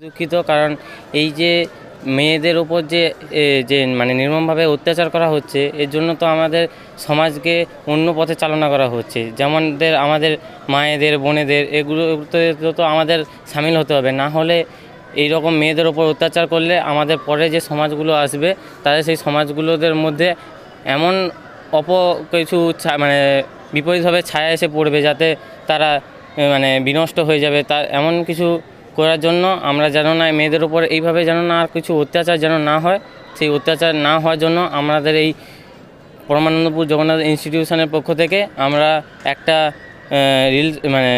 দুঃখিত, কারণ এই যে মেয়েদের ওপর যে যে মানে নির্মমভাবে অত্যাচার করা হচ্ছে, এর জন্য তো আমাদের সমাজকে অন্য পথে চালনা করা হচ্ছে। যেমনদের আমাদের মায়েদের, বোনেদের, এগুলো তো আমাদের সামিল হতে হবে। না হলে এই রকম মেয়েদের ওপর অত্যাচার করলে আমাদের পরে যে সমাজগুলো আসবে তাদের সেই সমাজগুলোদের মধ্যে এমন অপ কিছু মানে বিপরীতভাবে ছায়া এসে পড়বে যাতে তারা মানে বিনষ্ট হয়ে যাবে। তা, এমন কিছু করার জন্য আমরা যেন না মেয়েদের উপর এইভাবে যেন না আর কিছু অত্যাচার যেন না হয়, সেই অত্যাচার না হওয়ার জন্য আমাদের এই পরমানন্দপুর জগন্নাথ ইনস্টিটিউশনের পক্ষ থেকে আমরা একটা রিল মানে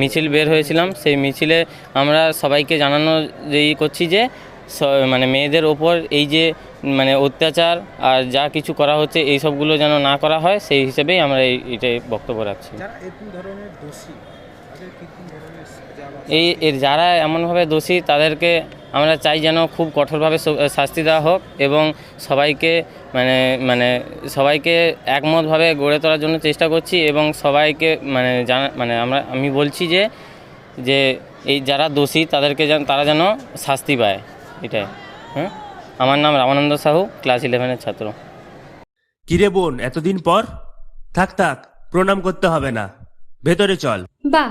মিছিল বের হয়েছিলাম। সেই মিছিলে আমরা সবাইকে জানানো যে ই করছি যে মানে মেয়েদের ওপর এই যে মানে অত্যাচার আর যা কিছু করা হচ্ছে, এই সবগুলো যেন না করা হয়, সেই হিসেবেই আমরা এই, এটাই বক্তব্য রাখছি। বা এই এর যারা এমনভাবে দোষী তাদেরকে আমরা চাই যেন খুব কঠোরভাবে শাস্তি দেওয়া হোক এবং সবাইকে মানে মানে সবাইকে একমতভাবে গড়ে তোলার জন্য চেষ্টা করছি এবং সবাইকে মানে জানা মানে আমরা আমি বলছি যে যে এই যারা দোষী তাদেরকে যেন তারা যেন শাস্তি পায়। এটাই। হ্যাঁ আমার নাম রামানন্দ সাহু ক্লাস ইলেভেনের ছাত্র। কিরে বোন এতদিন পর? থাক থাক প্রণাম করতে হবে না। ভেতরে চল। বাহ